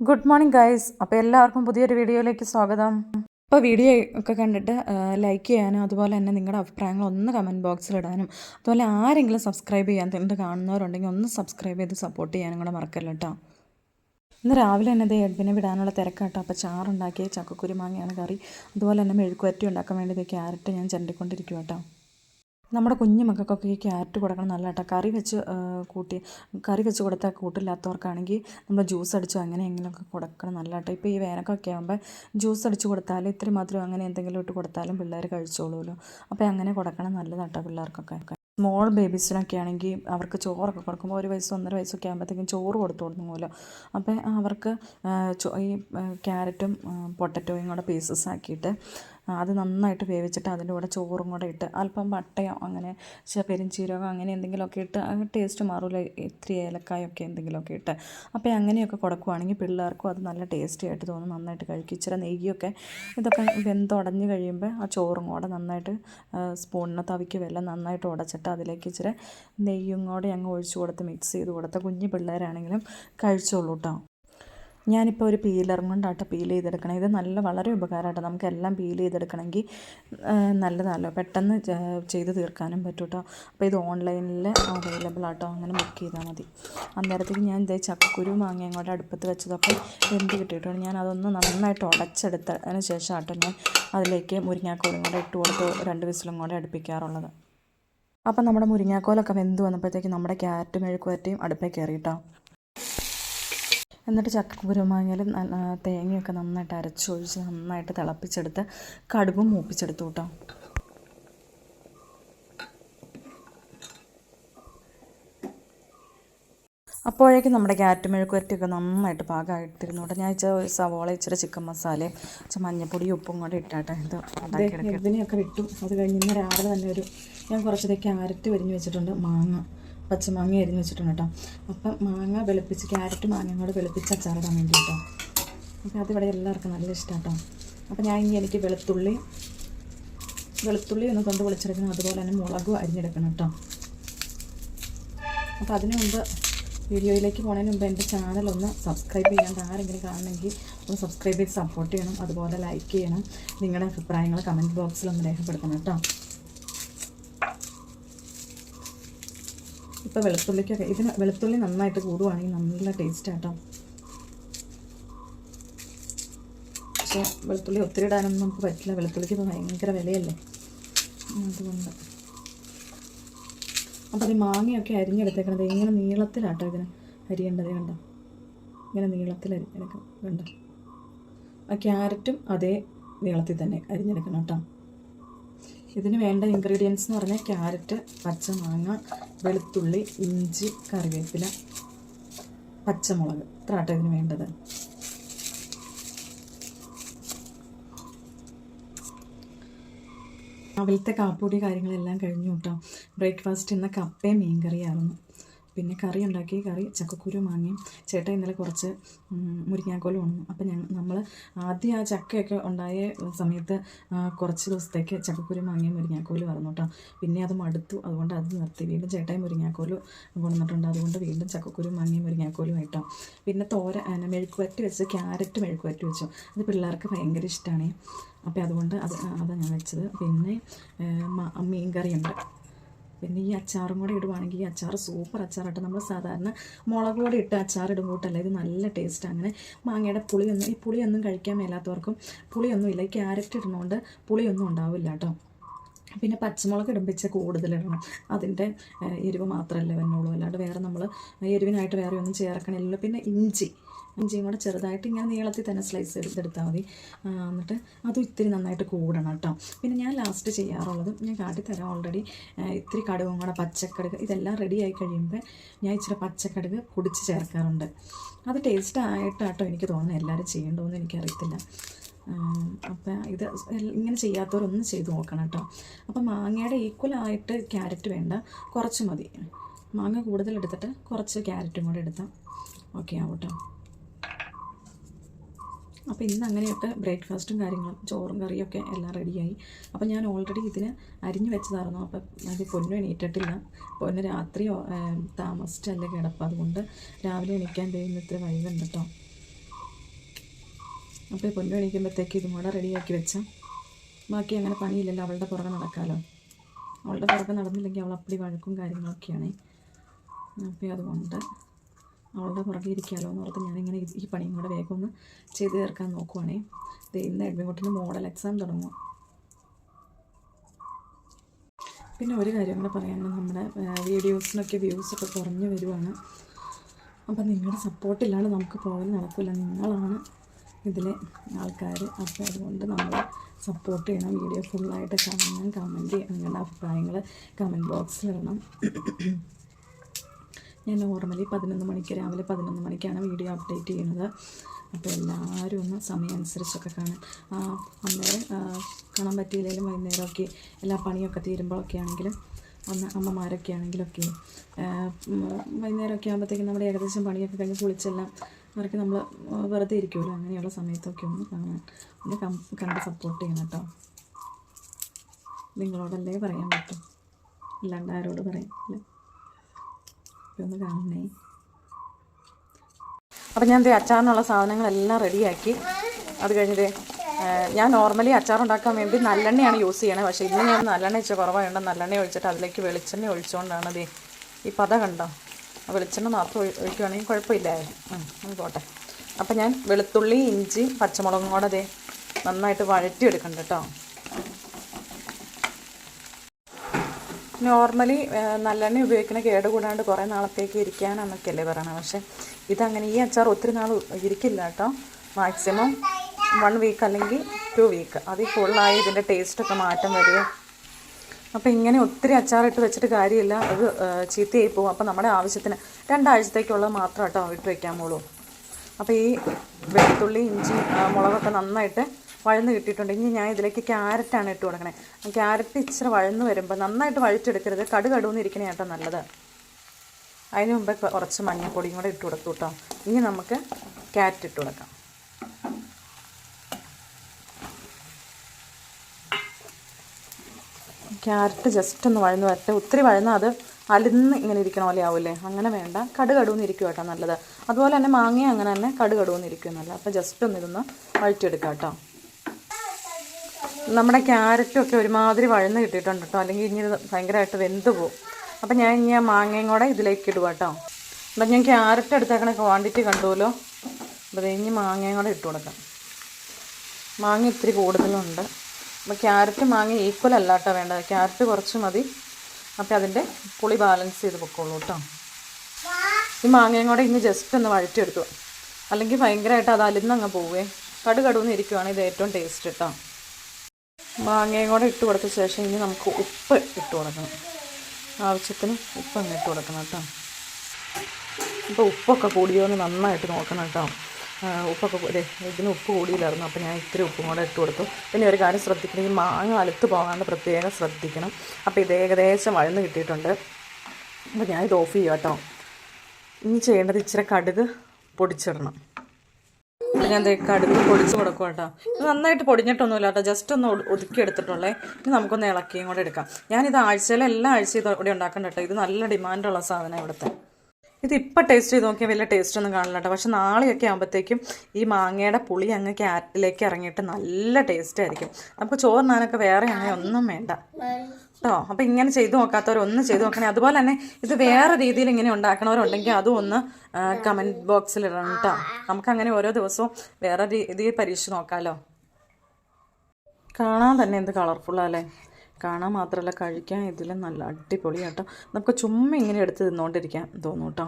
Good morning guys അപ്പോൾ എല്ലാവർക്കും പുതിയൊരു വീഡിയോയിലേക്ക് സ്വാഗതം. അപ്പോൾ വീഡിയോ ഒക്കെ കണ്ടിട്ട് ലൈക്ക് ചെയ്യാനും അതുപോലെ തന്നെ നിങ്ങളുടെ അഭിപ്രായങ്ങൾ ഒന്ന് കമന്റ് ബോക്സിൽ ഇടാനും അതുപോലെ ആരെങ്കിലും സബ്സ്ക്രൈബ് ചെയ്യാൻ തന്നെ കാണുന്നവരുണ്ടെങ്കിൽ ഒന്ന് സബ്സ്ക്രൈബ് ചെയ്ത് സപ്പോർട്ട് ചെയ്യാനും കൂടെ മറക്കല്ല കേട്ടോ ഇന്ന് രാവിലെ തന്നെ ദേ എഡ്വിനെ വിടാനുള്ള തിരക്കാട്ടോ. അപ്പോൾ ചാറുണ്ടാക്കിയ ചക്കക്കുരുമാങ്ങയാണ് കറി അതുപോലെ തന്നെ മെഴുക്കുവരട്ടി ഉണ്ടാക്കാൻ വേണ്ടി ദേ ക്യാരറ്റ് ഞാൻ ചെണ്ടിക്കൊണ്ടിരിക്കും കേട്ടോ നമ്മുടെ കുഞ്ഞു മക്കൾക്കൊക്കെ ഈ ക്യാരറ്റ് കൊടുക്കണം നല്ല കേട്ടോ കറി വെച്ച് കൂട്ടി കറി വെച്ച് കൊടുത്താൽ കൂട്ടില്ലാത്തവർക്കാണെങ്കിൽ നമ്മൾ ജ്യൂസ് അടിച്ചോ അങ്ങനെയെങ്കിലുമൊക്കെ കൊടുക്കണം നല്ല കേട്ടോ ഇപ്പോൾ ഈ വേനൊക്കെ ആകുമ്പോൾ ജ്യൂസ് അടിച്ച് കൊടുത്താൽ ഇത്ര മാത്രം അങ്ങനെ എന്തെങ്കിലും ഇട്ട് കൊടുത്താലും പിള്ളേർ കഴിച്ചോളൂല്ലോ അപ്പോൾ അങ്ങനെ കൊടുക്കണം നല്ലതാട്ടോ പിള്ളേർക്കൊക്കെ. സ്മോൾ ബേബീസിനൊക്കെ ആണെങ്കിൽ അവർക്ക് ചോറൊക്കെ കൊടുക്കുമ്പോൾ ഒരു വയസ്സ് ഒന്നര വയസ്സൊക്കെ ആകുമ്പോഴത്തേക്കും ചോറ് കൊടുത്തു കൊടുക്കുമല്ലോ. അപ്പോൾ അവർക്ക് ഈ ക്യാരറ്റും പൊട്ടറ്റോയും കൂടെ പീസസ് ആക്കിയിട്ട് അത് നന്നായിട്ട് വേവിച്ചിട്ട് അതിന്റെ കൂടെ ചോറും കൂടെ ഇട്ട് അല്പം പട്ടയോ അങ്ങനെ പെരിഞ്ചീരകമോ അങ്ങനെ എന്തെങ്കിലുമൊക്കെ ഇട്ട് ടേസ്റ്റ് മാറില്ല ഇത്തിരി ഏലക്കായൊക്കെ എന്തെങ്കിലുമൊക്കെ ഇട്ട്. അപ്പോൾ അങ്ങനെയൊക്കെ കൊടുക്കുവാണെങ്കിൽ പിള്ളേർക്കും അത് നല്ല ടേസ്റ്റി ആയിട്ട് തോന്നും നന്നായിട്ട് കഴിക്കും. ഇച്ചിരി നെയ്യൊക്കെ ഇതൊക്കെ വെന്തുടഞ്ഞ് കഴിയുമ്പോൾ ആ ചോറും കൂടെ നന്നായിട്ട് സ്പൂണിന് തവിക്ക് വെല്ലം നന്നായിട്ട് ഉടച്ചിട്ട് അതിലേക്ക് ഇച്ചിരി നെയ്യും കൂടെ അങ്ങ് ഒഴിച്ചു കൊടുത്ത് മിക്സ് ചെയ്ത് കൊടുത്ത കുഞ്ഞു പിള്ളേരാണെങ്കിലും കഴിച്ചോളൂ കേട്ടോ ഞാനിപ്പോൾ ഒരു പീലറും കൊണ്ടാട്ടോ പീൽ ചെയ്തെടുക്കണം. ഇത് നല്ല വളരെ ഉപകാരമാട്ടോ നമുക്കെല്ലാം പീൽ ചെയ്തെടുക്കണമെങ്കിൽ നല്ലതാണല്ലോ. പെട്ടെന്ന് ചെയ്ത് തീർക്കാനും പറ്റും കേട്ടോ അപ്പോൾ ഇത് ഓൺലൈനിൽ അവൈലബിൾ ആട്ടോ. അങ്ങനെ ബുക്ക് ചെയ്താൽ മതി. അന്നേരത്തേക്ക് ഞാൻ ഇതേ ചക്കക്കുരു മാങ്ങയും അങ്ങോട്ട് അടുപ്പത്ത് വെച്ചതൊക്കെ വെന്ത് കിട്ടിയിട്ടുണ്ട്? ഞാൻ അതൊന്ന് നന്നായിട്ട് ഉടച്ചെടുത്തതിന് ശേഷം ആട്ടോ ഞാൻ അതിലേക്ക് മുരിങ്ങാക്കോലും കൂടെ ഇട്ട് കൊടുത്ത് രണ്ട് വിസിലും കൂടെ അടുപ്പിക്കാറുള്ളത്. അപ്പം നമ്മുടെ മുരിങ്ങാക്കോലൊക്കെ വെന്ത് വന്നപ്പോഴത്തേക്ക് നമ്മുടെ ക്യാരറ്റ് മെഴുക്കുവരട്ടിയും അടുപ്പേ കയറി കേട്ടോ എന്നിട്ട് ചക്കക്കുരുമാങ്ങയിലും തേങ്ങയൊക്കെ നന്നായിട്ട് അരച്ചൊഴിച്ച് നന്നായിട്ട് തിളപ്പിച്ചെടുത്ത് കടുകും മൂപ്പിച്ചെടുത്തു കേട്ടോ. അപ്പോഴേക്കും നമ്മുടെ ക്യാറ്റ് മെഴുക്കുവരട്ടിയൊക്കെ നന്നായിട്ട് പാകമായിട്ടിരുന്നു കേട്ടോ. ഞാൻ ഇച്ചിരി ഒരു സവോള ഇച്ചിരി ചിക്കൻ മസാലയും ഇച്ചിരി മഞ്ഞപ്പൊടി ഉപ്പും കൂടെ ഇട്ടാട്ടെ ഇത് ഇതിനെയൊക്കെ വിട്ടു. അത് കഴിഞ്ഞ് രാവിലെ തന്നെ ഒരു ഞാൻ കുറച്ചത് ക്യാരറ്റ് വരിഞ്ഞ് വെച്ചിട്ടുണ്ട് മാങ്ങ. പച്ചമാങ്ങ അരിഞ്ഞ് വെച്ചിട്ടുണ്ട് കേട്ടോ. അപ്പം മാങ്ങ വെളുപ്പിച്ച് ക്യാരറ്റ് മാങ്ങയും കൂടെ വെളുപ്പിച്ച് അച്ചാറിടാൻ വേണ്ടി കേട്ടോ അപ്പോൾ അതിവിടെ എല്ലാവർക്കും നല്ല ഇഷ്ടം കേട്ടോ അപ്പോൾ ഞാൻ ഇനി എനിക്ക് വെളുത്തുള്ളി വെളുത്തുള്ളി ഒന്ന് കൊണ്ട് വിളിച്ചെടുക്കണം അതുപോലെ തന്നെ മുളകും അരിഞ്ഞെടുക്കണം കേട്ടോ. അപ്പോൾ അതിനു മുമ്പ് വീഡിയോയിലേക്ക് പോകുന്നതിന് മുമ്പ് എന്റെ ചാനൽ ഒന്ന് സബ്സ്ക്രൈബ് ചെയ്യാണ്ട് ആരെങ്കിലും കാണണമെങ്കിൽ ഒന്ന് സബ്സ്ക്രൈബ് ചെയ്ത് സപ്പോർട്ട് ചെയ്യണം. അതുപോലെ ലൈക്ക് ചെയ്യണം. നിങ്ങളുടെ അഭിപ്രായങ്ങൾ കമന്റ് ബോക്സിൽ ഒന്ന് രേഖപ്പെടുത്തണം കേട്ടോ. ഇപ്പോൾ വെളുത്തുള്ളിക്കൊക്കെ ഇതിന് വെളുത്തുള്ളി നന്നായിട്ട് കൂടുവാണെങ്കിൽ നല്ല ടേസ്റ്റ് ആട്ടോ പക്ഷേ വെളുത്തുള്ളി ഒത്തിരി ഇടാനൊന്നും നമുക്ക് പറ്റില്ല. വെളുത്തുള്ളിക്ക് ഇപ്പോൾ ഭയങ്കര വിലയല്ലേ. അതുകൊണ്ട്. അപ്പോൾ അത് മാങ്ങയൊക്കെ അരിഞ്ഞെടുത്തേക്കണത് ഇങ്ങനെ നീളത്തിലാട്ടോ ഇതിന് അരിയേണ്ടത് കണ്ടോ? ഇങ്ങനെ നീളത്തിൽ അരിഞ്ഞെടുക്കണം കണ്ടോ? ആ ക്യാരറ്റും അതേ നീളത്തിൽ തന്നെ അരിഞ്ഞെടുക്കണം കേട്ടോ ഇതിന് വേണ്ട ഇൻഗ്രീഡിയൻസ് എന്ന് പറഞ്ഞാൽ ക്യാരറ്റ് പച്ചമാങ്ങ വെളുത്തുള്ളി ഇഞ്ചി കറിവേപ്പില പച്ചമുളക്. ഇത്ര ആട്ടോ ഇതിന് വേണ്ടത്. രാവിലത്തെ കാപ്പൂടി കാര്യങ്ങളെല്ലാം കഴിഞ്ഞു കേട്ടോ ബ്രേക്ക്ഫാസ്റ്റ് ഇന്ന് കപ്പയും മീൻ കറിയായിരുന്നു പിന്നെ കറി ഉണ്ടാക്കി കറി ചക്കക്കുരു മാങ്ങയും ചേട്ടൻ ഇന്നലെ കുറച്ച് മുരിങ്ങാക്കോലും ഉണങ്ങും അപ്പം ഞങ്ങൾ നമ്മൾ ആദ്യം ആ ചക്കയൊക്കെ ഉണ്ടായ സമയത്ത് കുറച്ച് ദിവസത്തേക്ക് ചക്കക്കുരു മാങ്ങയും മുരിങ്ങാക്കോലും വന്നു കേട്ടോ പിന്നെ അത് മടുത്തു. അതുകൊണ്ട് അത് നിർത്തി. വീണ്ടും ചേട്ടായി മുരിങ്ങാക്കോലും കൊണ്ടുവന്നിട്ടുണ്ട്. അതുകൊണ്ട് വീണ്ടും ചക്കക്കുരു മാങ്ങയും മുരിങ്ങാക്കോലും ആയിട്ടോ. പിന്നെ തോര മെഴുക്കുവരട്ടി വെച്ച് ക്യാരറ്റ് മെഴുക്കുവരട്ടി വെച്ചു. അത് പിള്ളേർക്ക് ഭയങ്കര ഇഷ്ടമാണ് അപ്പോൾ അതുകൊണ്ട് അത് അതാണ് ഞാൻ വെച്ചത്. പിന്നെ മീൻ കറിയുണ്ട് പിന്നെ ഈ അച്ചാറും കൂടി ഇടുവാണെങ്കിൽ ഈ അച്ചാർ സൂപ്പർ അച്ചാറായിട്ട് നമ്മൾ സാധാരണ മുളക് പൊടി ഇട്ട് അച്ചാർ കൂട്ടല്ല ഇത് നല്ല ടേസ്റ്റ് അങ്ങനെ മാങ്ങയുടെ പുളിയൊന്നും ഈ പുളിയൊന്നും കഴിക്കാൻ മേലാത്തവർക്കും പുളിയൊന്നും ഇല്ല. ഈ ക്യാരറ്റ് ഇടുന്നതുകൊണ്ട് പുളിയൊന്നും ഉണ്ടാവില്ല കേട്ടോ പിന്നെ പച്ചമുളക് ഇടുമ്പിച്ച് കൂടുതലിടണം അതിന്റെ എരിവ് മാത്രമല്ലേ വന്നുള്ളൂ അല്ലാണ്ട് വേറെ നമ്മൾ എരിവിനായിട്ട് വേറെ ഒന്നും ചേർക്കണില്ലല്ലോ. പിന്നെ ഇഞ്ചി. ഇഞ്ചിയും കൂടെ ചെറുതായിട്ട് ഇങ്ങനെ നീളത്തിൽ തന്നെ സ്ലൈസ് ചെയ്തെടുത്താൽ മതി. എന്നിട്ട് അതും ഇത്തിരി നന്നായിട്ട് കൂടണം കേട്ടോ. പിന്നെ ഞാൻ ലാസ്റ്റ് ചെയ്യാറുള്ളത് ഞാൻ കാട്ടിത്തരാം ഓൾറെഡി ഇത്തിരി കടുകും കൂടെ പച്ചക്കടുക് ഇതെല്ലാം റെഡി ആയി കഴിയുമ്പോൾ ഞാൻ ഇച്ചിരി പച്ചക്കടുക് പൊടിച്ച് ചേർക്കാറുണ്ട്. അത് ടേസ്റ്റ് ആയിട്ടാട്ടോ എനിക്ക് തോന്നുന്നത് എല്ലാവരും ചെയ്യേണ്ടതെന്ന് എനിക്കറിയത്തില്ല. അപ്പം ഇത് ഇങ്ങനെ ചെയ്യാത്തവരൊന്നും ചെയ്ത് നോക്കണം കേട്ടോ. അപ്പം മാങ്ങയുടെ ഈക്വലായിട്ട് ക്യാരറ്റ് വേണ്ട. കുറച്ച് മതി. മാങ്ങ കൂടുതൽ എടുത്തിട്ട് കുറച്ച് ക്യാരറ്റും കൂടെ എടുത്താൽ ഓക്കെ ആവട്ടോ. അപ്പോൾ ഇന്ന് അങ്ങനെയൊക്കെ ബ്രേക്ക്ഫാസ്റ്റും കാര്യങ്ങളും ചോറും കറിയൊക്കെ എല്ലാം റെഡിയായി. അപ്പോൾ ഞാൻ ഓൾറെഡി ഇതിന് അരിഞ്ഞു വെച്ചതായിരുന്നു. അപ്പോൾ അത് പൊന്നു എണീറ്റിട്ടില്ല. പൊന്നു രാത്രി താമസിച്ചല്ല കിടപ്പ്. അതുകൊണ്ട് രാവിലെ എണീക്കാൻ ചെയ്യുന്ന ഇത്ര വൈകുണ്ട് കേട്ടോ അപ്പോൾ പൊന്നു എണീക്കുമ്പോഴത്തേക്ക് ഇതും കൂടെ റെഡിയാക്കി വെച്ചാൽ ബാക്കി അങ്ങനെ പണിയില്ലല്ലോ. അവളുടെ പുറകെ നടക്കാമല്ലോ അവളുടെ പുറകെ നടന്നില്ലെങ്കിൽ അവൾ അപ്പടി വഴക്കും കാര്യങ്ങളൊക്കെയാണ്. അപ്പോൾ അതുകൊണ്ട് അവളുടെ പുറകെ ഇരിക്കാമല്ലോ എന്ന് ഓർത്ത് ഞാനിങ്ങനെ ഈ- പണിയും കൂടെ വേഗം ഒന്ന് ചെയ്ത് തീർക്കാൻ നോക്കുവാണേ. ഇന്ന് എഡ്മിൻകുട്ടിന് മോഡൽ എക്സാം തുടങ്ങും. പിന്നെ ഒരു കാര്യം കൂടെ പറയാനുള്ളത് നമ്മുടെ വീഡിയോസിനൊക്കെ വ്യൂസ് ഒക്കെ കുറഞ്ഞു വരുവാണ്. അപ്പം നിങ്ങളുടെ സപ്പോർട്ടില്ലാണ്ട് നമുക്ക് പോകാൻ നടക്കില്ല. നിങ്ങളാണ് ഇതിലെ ആൾക്കാർ അപ്പോൾ അതുകൊണ്ട് നമ്മൾ സപ്പോർട്ട് ചെയ്യണം. വീഡിയോ ഫുള്ളായിട്ട് കാണണം കമന്റ് ചെയ്യണം. നിങ്ങളുടെ അഭിപ്രായങ്ങൾ കമന്റ് ബോക്സിൽ ഇടണം. ഞാൻ നോർമലി പതിനൊന്ന് മണിക്ക് രാവിലെ പതിനൊന്ന് മണിക്കാണ് വീഡിയോ അപ്ഡേറ്റ് ചെയ്യുന്നത്. അപ്പോൾ എല്ലാവരും ഒന്ന് സമയം അനുസരിച്ചൊക്കെ കാണാൻ ആ, കാണാൻ പറ്റിയില്ലെങ്കിലും വൈകുന്നേരമൊക്കെ എല്ലാ പണിയൊക്കെ തീരുമ്പോഴൊക്കെ ആണെങ്കിലും ഒന്ന് അമ്മമാരൊക്കെ ആണെങ്കിലൊക്കെ വൈകുന്നേരമൊക്കെ ആകുമ്പോഴത്തേക്കും നമ്മുടെ ഏകദേശം പണിയൊക്കെ കഴിഞ്ഞ് കുളിച്ചെല്ലാം അവർക്ക് നമ്മൾ വെറുതെ ഇരിക്കുമല്ലോ അങ്ങനെയുള്ള സമയത്തൊക്കെ ഒന്ന് കാണാൻ ഒന്ന് കണ്ട് സപ്പോർട്ട് ചെയ്യണം കേട്ടോ. നിങ്ങളോടല്ലേ പറയാൻ പറ്റും? അല്ലാണ്ട് ആരോട് പറയാം അല്ലേ? ഒന്ന് കാണണേ അപ്പം ഞാൻ ദേ അച്ചാറിനുള്ള സാധനങ്ങളെല്ലാം റെഡിയാക്കി. അത് കഴിഞ്ഞിട്ട് ഞാൻ നോർമലി അച്ചാർ ഉണ്ടാക്കാൻ വേണ്ടി നല്ലെണ്ണയാണ് യൂസ് ചെയ്യണത് പക്ഷേ ഇന്ന് ഞാൻ നല്ലെണ്ണ ഇച്ചിരി കുറവായതുകൊണ്ട് നല്ലെണ്ണ ഒഴിച്ചിട്ട് അതിലേക്ക് വെളിച്ചെണ്ണ ഒഴിച്ചുകൊണ്ടാണ് ദേ ഈ പത കണ്ടോ? വെളിച്ചെണ്ണ മാത്രം ഒഴി- ഒഴിക്കുകയാണെങ്കിൽ കുഴപ്പമില്ലായിരുന്നു പോട്ടെ. അപ്പം ഞാൻ വെളുത്തുള്ളി ഇഞ്ചി പച്ചമുളകും കൂടെ ദേ നന്നായിട്ട് വഴറ്റി എടുക്കണ്ട കേട്ടോ. നോർമലി നല്ലെണ്ണ ഉപയോഗിക്കുന്ന കേട് കൂടാണ്ട് കുറേ നാളത്തേക്ക് ഇരിക്കാനെന്നൊക്കെയല്ലേ പറയണത് പക്ഷേ ഇതങ്ങനെ ഈ അച്ചാർ ഒത്തിരി നാൾ ഇരിക്കില്ല കേട്ടോ. മാക്സിമം വൺ വീക്ക് അല്ലെങ്കിൽ ടു വീക്ക് അതിൽ ഫുള്ളായി ഇതിന്റെ ടേസ്റ്റൊക്കെ മാറ്റം വരിക. അപ്പോൾ ഇങ്ങനെ ഒത്തിരി അച്ചാറിട്ട് വെച്ചിട്ട് കാര്യമില്ല. അത് ചീത്തയായി പോകും. അപ്പോൾ നമ്മുടെ ആവശ്യത്തിന് രണ്ടാഴ്ചത്തേക്കുള്ളത് മാത്രം കേട്ടോ ഇട്ട് പോളൂ അപ്പോൾ ഈ വെളുത്തുള്ളി ഇഞ്ചി മുളകൊക്കെ നന്നായിട്ട് വഴന്ന് കിട്ടിയിട്ടുണ്ട്. ഇനി ഞാൻ ഇതിലേക്ക് ക്യാരറ്റാണ് ഇട്ട് കൊടുക്കണേ. ക്യാരറ്റ് ഇച്ചിരി വഴന്ന് വരുമ്പോൾ നന്നായിട്ട് വഴിച്ചെടുക്കരുത് കടു കടുവെന്ന് ഇരിക്കണേ കേട്ടോ നല്ലത്. അതിന് മുമ്പേ കുറച്ച് മഞ്ഞൾപ്പൊടിയും കൂടെ ഇട്ട് കൊടുത്തു കേട്ടോ. ഇനി നമുക്ക് ക്യാരറ്റ് ഇട്ട് കൊടുക്കാം. ക്യാരറ്റ് ജസ്റ്റ് ഒന്ന് വഴന്ന് വരട്ടെ. ഒത്തിരി വഴന്ന് അത് അലിന്ന് ഇങ്ങനെ ഇരിക്കണ പോലെ ആവില്ലേ? അങ്ങനെ വേണ്ട. കടു കടുവെന്ന് ഇരിക്കും കേട്ടോ നല്ലത്. അതുപോലെ തന്നെ മാങ്ങയും അങ്ങനെ തന്നെ കടു കടുവെന്ന് ഇരിക്കും നല്ലത്. അപ്പോൾ ജസ്റ്റ് ഒന്ന് ഇതൊന്ന് വഴറ്റിയെടുക്കാം കേട്ടോ. നമ്മുടെ ക്യാരറ്റൊക്കെ ഒരുമാതിരി വഴന്ന് കിട്ടിയിട്ടുണ്ട് കേട്ടോ. അല്ലെങ്കിൽ ഇനി ഭയങ്കരമായിട്ട് വെന്ത് പോകും. അപ്പം ഞാൻ ഇനി ആ മാങ്ങയും കൂടെ ഇതിലേക്ക് ഇടുക കേട്ടോ. അപ്പം ഞാൻ ക്യാരറ്റ് എടുത്തേക്കണ ക്വാണ്ടിറ്റി കണ്ടുമല്ലോ അപ്പോൾ ഇനി മാങ്ങയും കൂടെ ഇട്ട് കൊടുക്കാം. മാങ്ങ ഇത്തിരി കൂടുതലുണ്ട്. അപ്പോൾ ക്യാരറ്റ് മാങ്ങ ഈക്വൽ അല്ല കേട്ടോ വേണ്ടത്. ക്യാരറ്റ് കുറച്ച് മതി. അപ്പോൾ അതിന്റെ പുളി ബാലൻസ് ചെയ്ത് പൊക്കോളൂ കേട്ടോ. ഈ മാങ്ങയും കൂടെ ഇനി ജസ്റ്റ് ഒന്ന് വഴറ്റിയെടുക്കുക. അല്ലെങ്കിൽ ഭയങ്കരമായിട്ട് അത് അലിന്നങ്ങ് പോവേ. കടുകടുന്ന് ഇരിക്കുവാണ് ഇത് ഏറ്റവും ടേസ്റ്റ് കേട്ടോ. മാങ്ങയും കൂടെ ഇട്ട് കൊടുത്ത ശേഷം ഇനി നമുക്ക് ഉപ്പ് ഇട്ട് കൊടുക്കണം. ആവശ്യത്തിന് ഉപ്പ് അങ്ങ് ഇട്ട് കൊടുക്കണം കേട്ടോ. ഇപ്പോൾ ഉപ്പൊക്കെ കൂടിയോ എന്ന് നന്നായിട്ട് നോക്കണം കേട്ടോ. ഉപ്പൊക്കെ കൂ- ദേ, ഇതിന് ഉപ്പ് കൂടിയില്ലായിരുന്നു. അപ്പോൾ ഞാൻ ഇത്തിരി ഉപ്പും കൂടെ ഇട്ട് കൊടുത്തു. പിന്നെ ഒരു കാര്യം ശ്രദ്ധിക്കണം. ഈ മാങ്ങ അലുത്ത് പോകാണ്ട് പ്രത്യേകം ശ്രദ്ധിക്കണം. അപ്പോൾ ഇത് ഏകദേശം വഴന്ന് കിട്ടിയിട്ടുണ്ട്. അപ്പോൾ ഞാൻ ഇത് ഓഫ് ചെയ്യാം കേട്ടോ. ഇനി ചെയ്യേണ്ടത് ഇച്ചിരി കടുക് പൊടിച്ചിടണം. ഞാൻ കടുക് പൊടിച്ച് കൊടുക്കും കേട്ടോ. ഇത് നന്നായിട്ട് പൊടിഞ്ഞിട്ടൊന്നുമില്ല കേട്ടോ ജസ്റ്റ് ഒന്ന് ഒതു- ഒതുക്കി എടുത്തിട്ടുള്ളേ. ഇനി നമുക്കൊന്ന് ഇളക്കിയും കൂടെ എടുക്കാം. ഞാനിത് ആഴ്ചയിൽ എല്ലാ ആഴ്ചയും ഇതോടെ ഉണ്ടാക്കണ്ട കേട്ടോ. ഇത് നല്ല ഡിമാൻഡുള്ള സാധനം ഇവിടുത്തെ. ഇത് ഇപ്പം ടേസ്റ്റ് ചെയ്ത് നോക്കിയാൽ വലിയ ടേസ്റ്റ് ഒന്നും കാണില്ല കേട്ടോ. പക്ഷെ നാളെയൊക്കെ ആകുമ്പോഴത്തേക്കും ഈ മാങ്ങയുടെ പുളി അങ്ങ് ക്യാരറ്റിലേക്ക് ഇറങ്ങിയിട്ട് നല്ല ടേസ്റ്റ് ആയിരിക്കും. നമുക്ക് ചോറിനാനൊക്കെ വേറെ അങ്ങനെ ഒന്നും വേണ്ട. കേട്ടോ അപ്പം ഇങ്ങനെ ചെയ്തു നോക്കാത്തവരൊന്നും ചെയ്തു നോക്കണേ. അതുപോലെ തന്നെ ഇത് വേറെ രീതിയിൽ ഇങ്ങനെ ഉണ്ടാക്കണവരുണ്ടെങ്കിൽ അതും ഒന്ന് കമന്റ് ബോക്സിൽ ഇടണം കേട്ടോ നമുക്കങ്ങനെ ഓരോ ദിവസവും വേറെ രീതിയിൽ പരീക്ഷിച്ച് നോക്കാമല്ലോ കാണാൻ തന്നെ എന്ത് കളർഫുള്ളല്ലേ കാണാൻ മാത്രമല്ല കഴിക്കാൻ ഇതിലും നല്ല അടിപൊളിയാട്ടോ. നമുക്ക് ചുമ്മാ ഇങ്ങനെ എടുത്ത് തിന്നുകൊണ്ടിരിക്കാൻ തോന്നും കേട്ടോ